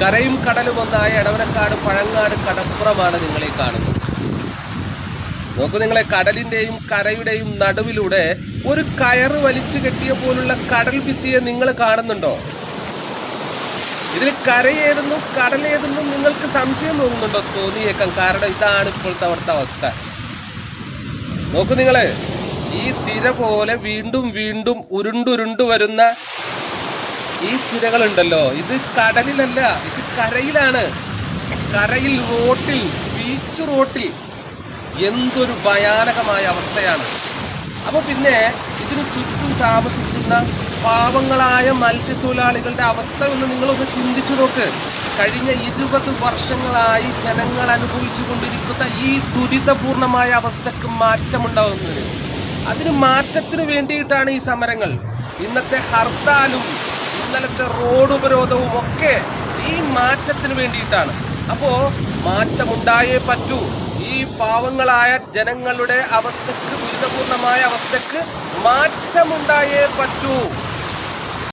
കരയും കടലും ഒന്നായ എടവനക്കാട് പഴങ്ങാട് കടപ്പുറമാണ് നിങ്ങളെ കാണുന്നത്. നോക്കൂ നിങ്ങളെ കടലിന്റെയും കരയുടെയും നടുവിലൂടെ ഒരു കയറ് വലിച്ചു കെട്ടിയ പോലുള്ള കടൽ ഭിത്തിയെ നിങ്ങൾ കാണുന്നുണ്ടോ? ഇതിൽ കരയേതെന്നും കടലേതെന്നും നിങ്ങൾക്ക് സംശയം തോന്നുന്നുണ്ടോ? തോന്നിയേക്കാം. കാരണം ഇതാണ് ഇപ്പോഴത്തെ അവിടുത്തെ അവസ്ഥ. നോക്കൂ നിങ്ങൾ ഈ തിര പോലെ വീണ്ടും വീണ്ടും ഉരുണ്ടുരുണ്ടു വരുന്ന ഈ തിരകളുണ്ടല്ലോ ഇത് കടലിലല്ല ഇത് കരയിലാണ്. കരയിൽ റോട്ടിൽ ബീച്ച് റോട്ടിൽ എന്തൊരു ഭയാനകമായ അവസ്ഥയാണ്. അപ്പോൾ പിന്നെ ഇതിന് ചുറ്റും താമസിക്കുന്ന പാവങ്ങളായ മത്സ്യത്തൊഴിലാളികളുടെ അവസ്ഥ ഒന്ന് നിങ്ങളൊന്ന് ചിന്തിച്ചു നോക്ക്. കഴിഞ്ഞ ഇരുപത് വർഷങ്ങളായി ജനങ്ങൾ അനുഭവിച്ചു കൊണ്ടിരിക്കുന്ന ഈ ദുരിതപൂർണമായ അവസ്ഥക്ക് മാറ്റമുണ്ടാകുന്നത് അതിന് മാറ്റത്തിന് വേണ്ടിയിട്ടാണ് ഈ സമരങ്ങൾ. ഇന്നത്തെ ഹർത്താലും ഇന്നലത്തെ റോഡ് ഉപരോധവും ഒക്കെ ഈ മാറ്റത്തിന് വേണ്ടിയിട്ടാണ്. അപ്പോ മാറ്റമുണ്ടായേ പറ്റൂ. ഈ പാവങ്ങളായ ജനങ്ങളുടെ അവസ്ഥക്ക് ദുരിതപൂർണമായ അവസ്ഥക്ക് മാറ്റമുണ്ടായേ പറ്റൂ.